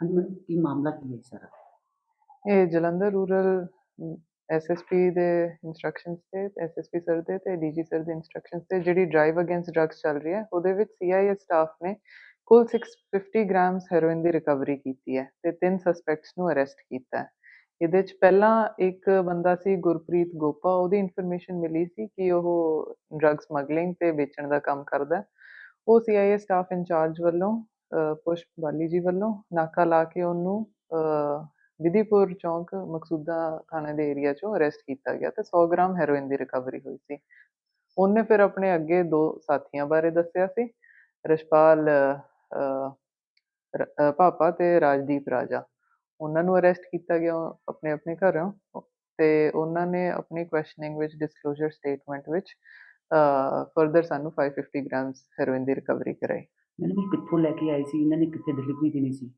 ਹਾਂਜੀ, ਮੈਡਮ, ਕੀ ਮਾਮਲਾ ਕੀ ਹੈ ਸਰ ਇਹ ਜਲੰਧਰ ਰੂਰਲ ਐਸਐਸਪੀ ਦੇ ਇਨਸਟਰਕਸ਼ਨਸ ਤੇ ਐਸਐਸਪੀ ਸਰ ਦੇ ਤੇ ਡੀਜੀ ਸਰ ਦੇ ਇਨਸਟਰਕਸ਼ਨਸ ਤੇ ਜਿਹੜੀ ਡਰਾਈਵ ਅਗੇਂਸਟ ਡਰੱਗਸ ਚੱਲ ਰਹੀ ਹੈ, ਉਹਦੇ ਵਿੱਚ ਸੀਆਈਏ ਸਟਾਫ ਨੇ ਕੁੱਲ 650 ਗ੍ਰਾਮਸ ਹੈਰੋਇਨ ਦੀ ਰਿਕਵਰੀ ਕੀਤੀ ਹੈ ਤੇ ਤਿੰਨ ਸਸਪੈਕਟਸ ਨੂੰ ਅਰੈਸਟ ਕੀਤਾ ਹੈ ਇਹਦੇ ਚ ਪਹਿਲਾਂ ਇੱਕ ਬੰਦਾ ਸੀ ਗੁਰਪ੍ਰੀਤ ਗੋਪਾ, ਉਹਦੀ ਇਨਫੋਰਮੇਸ਼ਨ ਮਿਲੀ ਸੀ ਕਿ ਉਹ ਡਰੱਗ ਸਮਗਲਿੰਗ ਤੇ ਵੇਚਣ ਦਾ ਕੰਮ ਕਰਦਾ ਹੈ। ਉਹ ਸੀਆਈਏ ਸਟਾਫ ਇੰਚਾਰਜ ਵੱਲੋਂ ਪੁਸ਼ਪ ਬਾਲੀ ਜੀ ਵੱਲੋਂ ਨਾਕਾ ਲਾ ਕੇ ਉਹਨੂੰ ਵਿਧੀਪੁਰ ਚੌਂਕ ਮਕਸੂਦਾ ਥਾਣੇ ਦੇ ਏਰੀਆ ਚੋਂ ਅਰੈਸਟ ਕੀਤਾ ਗਿਆ ਤੇ 100 ਗ੍ਰਾਮ ਹੈਰੋਇਨ ਦੀ ਰਿਕਵਰੀ ਹੋਈ ਸੀ। ਉਹਨੇ ਫਿਰ ਆਪਣੇ ਅੱਗੇ ਦੋ ਸਾਥੀਆਂ ਬਾਰੇ ਦੱਸਿਆ ਸੀ ਰਸ਼ਪਾਲ ਅਹ, ਭਾਪਾ ਤੇ ਰਾਜਦੀਪ ਰਾਜਾ। ਉਹਨਾਂ ਨੂੰ ਅਰੈਸਟ ਕੀਤਾ ਗਿਆ ਆਪਣੇ ਆਪਣੇ ਘਰੋਂ ਤੇ ਉਹਨਾਂ ਨੇ ਆਪਣੀ ਕੁਐਸਚਨਿੰਗ ਵਿੱਚ ਡਿਸਕਲੋਜ਼ਰ ਸਟੇਟਮੈਂਟ ਵਿੱਚ ਫਰਦਰ ਸਾਨੂੰ 550 ਗ੍ਰਾਮਸ ਹੈਰੋਇਨ ਦੀ ਰਿਕਵਰੀ ਕਰਾਈ। ਮੈਡਮ ਇਹ ਕਿੱਥੋਂ ਲੈ ਕੇ ਆਏ ਸੀ ਇਹਨਾਂ ਨੇ ਕਿੱਥੇ ਡਿਲੀਵਰੀ ਦੇਣੀ ਸੀ।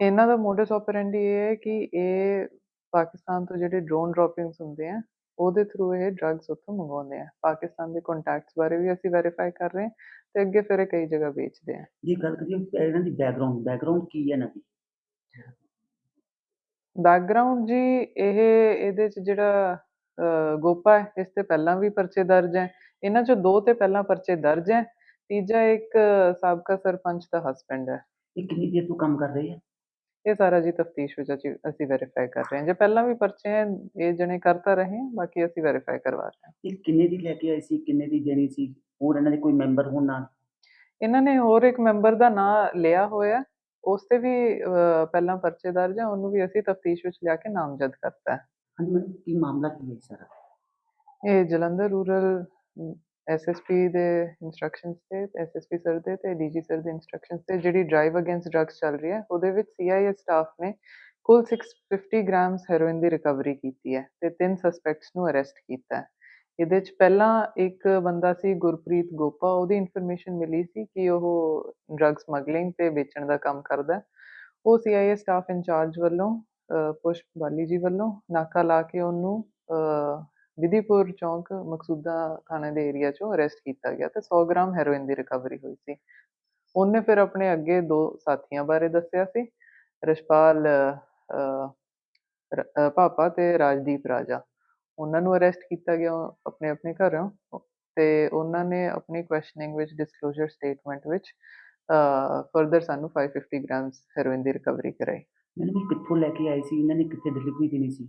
ਇਹਨਾਂ ਦਾ ਮੋਡਸ ਆਪਰੈਂਡੀ ਇਹ ਹੈ ਕਿ ਇਹ ਪਾਕਿਸਤਾਨ ਤੋਂ ਜਿਹੜੇ ਡਰੋਨ ਡ੍ਰੌਪਿੰਗਸ ਹੁੰਦੇ ਆ ਉਹਦੇ ਥਰੂ ਇਹ ਡਰੱਗਸ ਉੱਥੋਂ ਮੰਗਵਾਉਂਦੇ ਆ। ਪਾਕਿਸਤਾਨ ਦੇ ਕੰਟੈਕਟਸ ਬਾਰੇ ਵੀ ਅਸੀਂ ਵੈਰੀਫਾਈ ਕਰ ਰਹੇ ਹਾਂ ਤੇ ਅੱਗੇ ਫਿਰ ਇਹ ਕਈ ਜਗ੍ਹਾ ਵੇਚਦੇ ਆ। ਜੇ ਗੱਲ ਕਰੀਏ ਇਹਨਾਂ ਦੀ ਬੈਕਗ੍ਰਾਉਂਡ ਬੈਕਗ੍ਰਾਉਂਡ ਕੀ ਹੈ ਇਹਨਾਂ ਦੀ? ਬੈਕਗ੍ਰਾਉਂਡ ਜੀ ਇਹ ਇਹਦੇ ਚ ਜਿਹੜਾ ਗੋਪਾ ਹੈ ਇਸ ਤੇ ਪਹਿਲਾਂ ਵੀ ਪਰਚੇ ਦਰਜ ਹੈ। ਇਹਨਾਂ ਚੋਂ ਦੋ ਤੇ ਪਹਿਲਾਂ ਪਰਚੇ ਦਰਜ ਹੈ। ਤੀਜਾ ਇੱਕ ਸਾਬਕਾ ਸਰਪੰਚ ਦਾ ਹਸਬੈਂਡ ਹੈ। ਇਹ ਕਿੰਨੀ ਦੇਰ ਤੋਂ ਕੰਮ ਕਰ ਰਹੇ ਆ? ਇਹ ਸਾਰਾ ਜੀ ਤਫਤੀਸ਼ ਵਿੱਚ ਅਸੀਂ ਅਸੀਂ ਵੈਰੀਫਾਈ ਕਰ ਰਹੇ ਹਾਂ। ਜੇ ਪਹਿਲਾਂ ਵੀ ਪਰਚੇ ਹੈ ਇਹ ਜਣੇ ਕਰਤਾ ਰਹੇ ਹਾਂ ਬਾਕੀ ਅਸੀਂ ਵੈਰੀਫਾਈ ਕਰਵਾ ਰਹੇ ਹਾਂ। ਇਹ ਕਿੰਨੇ ਦੀ ਲੈ ਕੇ ਆਏ ਸੀ ਕਿੰਨੇ ਦੀ ਦੇਣੀ ਸੀ? ਹੋਰ ਇਹਨਾਂ ਦੇ ਕੋਈ ਮੈਂਬਰ ਹੋਣ ਨਾਲ? ਇਹਨਾਂ ਨੇ ਹੋਰ ਇੱਕ ਮੈਂਬਰ ਦਾ ਨਾਂ ਲਿਆ ਹੋਇਆ ਉਸ ਤੇ ਵੀ ਅਹ, ਪਹਿਲਾਂ ਪਰਚੇ ਦਰਜ ਹੈ ਉਹਨੂੰ ਵੀ ਅਸੀਂ ਤਫਤੀਸ਼ ਵਿੱਚ ਲਿਆ ਕੇ ਨਾਮਜ਼ਦ ਕਰਤਾ ਹੈ। ਹਾਂਜੀ ਮੈਡਮ ਕੀ ਮਾਮਲਾ ਕੀ ਹੈ ਸਰ? ਇਹ ਜਲੰਧਰ ਰੂਰਲ ਐਸਐਸਪੀ ਦੇ ਇਨਸਟਰਕਸ਼ਨਸ ਤੇ ਐਸਐਸਪੀ ਸਰ ਦੇ ਤੇ ਡੀਜੀ ਸਰ ਦੇ ਇਨਸਟਰਕਸ਼ਨਸ ਤੇ ਜਿਹੜੀ ਡਰਾਈਵ ਅਗੇਂਸਟ ਡਰੱਗਸ ਚੱਲ ਰਹੀ ਹੈ, ਉਹਦੇ ਵਿੱਚ ਸੀਆਈਏ ਸਟਾਫ ਨੇ ਕੁੱਲ 650 ਗ੍ਰਾਮਸ ਹੈਰੋਇਨ ਦੀ ਰਿਕਵਰੀ ਕੀਤੀ ਹੈ ਤੇ ਤਿੰਨ ਸਸਪੈਕਟਸ ਨੂੰ ਅਰੈਸਟ ਕੀਤਾ ਹੈ ਇਹਦੇ ਚ ਪਹਿਲਾਂ ਇੱਕ ਬੰਦਾ ਸੀ ਗੁਰਪ੍ਰੀਤ ਗੋਪਾ, ਉਹਦੀ ਇਨਫੋਰਮੇਸ਼ਨ ਮਿਲੀ ਸੀ ਕਿ ਉਹ ਡਰੱਗ ਸਮਗਲਿੰਗ ਤੇ ਵੇਚਣ ਦਾ ਕੰਮ ਕਰਦਾ ਹੈ। ਉਹ ਸੀਆਈਏ ਸਟਾਫ ਇੰਚਾਰਜ ਵੱਲੋਂ ਪੁਸ਼ਪ ਬਾਲੀ ਜੀ ਵੱਲੋਂ ਨਾਕਾ ਲਾ ਕੇ ਉਹਨੂੰ ਅਹ, ਚੌਂਕ ਮਕਸੂਦਾ ਥਾਣੇ ਦੇ ਏਰੀਆ ਚੋਂ ਅਰੈਸਟ ਕੀਤਾ ਗਿਆ ਤੇ 100 ਗ੍ਰਾਮ ਹੈਰੋਇਨ ਦੀ ਰਿਕਵਰੀ ਹੋਈ ਸੀ। ਉਹਨੇ ਫਿਰ ਆਪਣੇ ਅੱਗੇ ਦੋ ਸਾਥੀਆਂ ਬਾਰੇ ਦੱਸਿਆ ਸੀ ਰਸ਼ਪਾਲ ਅਹ, ਤੇ ਰਾਜਦੀਪ ਰਾਜਾ। ਉਹਨਾਂ ਨੂੰ ਅਰੈਸਟ ਕੀਤਾ ਗਿਆ ਆਪਣੇ ਆਪਣੇ ਘਰੋਂ ਤੇ ਉਹਨਾਂ ਨੇ ਆਪਣੀ ਕੁਐਸਚਨਿੰਗ ਵਿੱਚ ਡਿਸਕਲੋਜ਼ਰ ਸਟੇਟਮੈਂਟ ਵਿੱਚ ਫਰਦਰ ਸਾਨੂੰ 550 ਗ੍ਰਾਮਸ ਹੈਰੋਇਨ ਦੀ ਰਿਕਵਰੀ ਕਰਾਈ। ਮੈਡਮ ਕਿੱਥੋਂ ਲੈ ਕੇ ਆਈ ਸੀ? ਇਹਨਾਂ ਨੇ ਕਿੱਥੇ ਡਿਲੀਵਰੀ ਦੇਣੀ ਸੀ?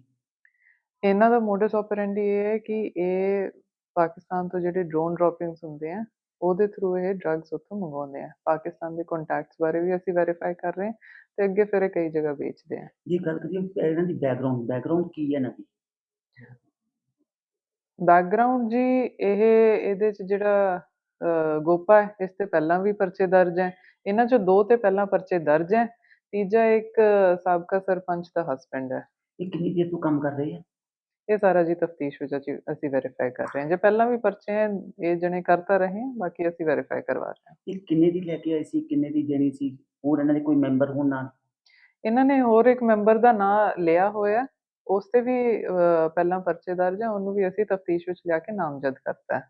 ਇਹਨਾਂ ਦਾ ਮੋਡਸ ਆਪਰੈਂਡੀ ਇਹ ਹੈ ਕਿ ਇਹ ਪਾਕਿਸਤਾਨ ਤੋਂ ਜਿਹੜੇ ਡਰੋਨ ਡ੍ਰੌਪਿੰਗਸ ਹੁੰਦੇ ਆ ਉਹਦੇ ਥਰੂ ਇਹ ਡਰੱਗਸ ਉੱਥੋਂ ਮੰਗਵਾਉਂਦੇ ਆ। ਪਾਕਿਸਤਾਨ ਦੇ ਕੰਟੈਕਟਸ ਬਾਰੇ ਵੀ ਅਸੀਂ ਵੈਰੀਫਾਈ ਕਰ ਰਹੇ ਹਾਂ ਤੇ ਅੱਗੇ ਫਿਰ ਇਹ ਕਈ ਜਗ੍ਹਾ ਵੇਚਦੇ ਆ। ਜੇ ਗੱਲ ਕਰੀਏ ਇਹਨਾਂ ਦੀ ਬੈਕਗ੍ਰਾਉਂਡ ਬੈਕਗ੍ਰਾਉਂਡ ਕੀ ਹੈ ਦੀ? ਬੈਕਗ੍ਰਾਉਂਡ ਜੀ ਇਹ ਇਹਦੇ ਚ ਜਿਹੜਾ ਗੋਪਾ ਹੈ ਇਸ ਤੇ ਪਹਿਲਾਂ ਵੀ ਪਰਚੇ ਦਰਜ ਹੈ। ਇਹਨਾਂ ਚੋਂ ਦੋ ਤੇ ਪਹਿਲਾਂ ਪਰਚੇ ਦਰਜ ਹੈ ਤੀਜਾ ਇੱਕ ਸਾਬਕਾ ਸਰਪੰਚ ਦਾ ਹਸਬੈਂਡ ਹੈ। ਇਹ ਕਿੰਨੀ ਦੇਰ ਤੋਂ ਕੰਮ ਕਰ ਰਹੇ ਆ? ਇਹ ਸਾਰਾ ਜੀ ਤਫਤੀਸ਼ ਵਿੱਚ ਅਸੀਂ ਅਸੀਂ ਵੈਰੀਫਾਈ ਕਰ ਰਹੇ ਹਾਂ। ਜੇ ਪਹਿਲਾਂ ਵੀ ਪਰਚੇ ਹੈ ਇਹ ਜਣੇ ਕਰਤਾ ਰਹੇ ਹਾਂ ਬਾਕੀ ਅਸੀਂ ਵੈਰੀਫਾਈ ਕਰਵਾ ਰਹੇ ਹਾਂ। ਇਹ ਕਿੰਨੇ ਦੀ ਲੈ ਕੇ ਆਏ ਸੀ ਕਿੰਨੇ ਦੀ ਦੇਣੀ ਸੀ? ਹੋਰ ਇਹਨਾਂ ਦੇ ਕੋਈ ਮੈਂਬਰ ਹੋਣ ਨਾਲ? ਇਹਨਾਂ ਨੇ ਹੋਰ ਇੱਕ ਮੈਂਬਰ ਦਾ ਨਾਂ ਲਿਆ ਹੋਇਆ ਉਸ ਤੇ ਵੀ ਅਹ, ਪਹਿਲਾਂ ਪਰਚੇ ਦਰਜ ਹੈ ਉਹਨੂੰ ਵੀ ਅਸੀਂ ਤਫਤੀਸ਼ ਵਿੱਚ ਲਿਆ ਕੇ ਨਾਮਜ਼ਦ ਕਰਤਾ ਹੈ।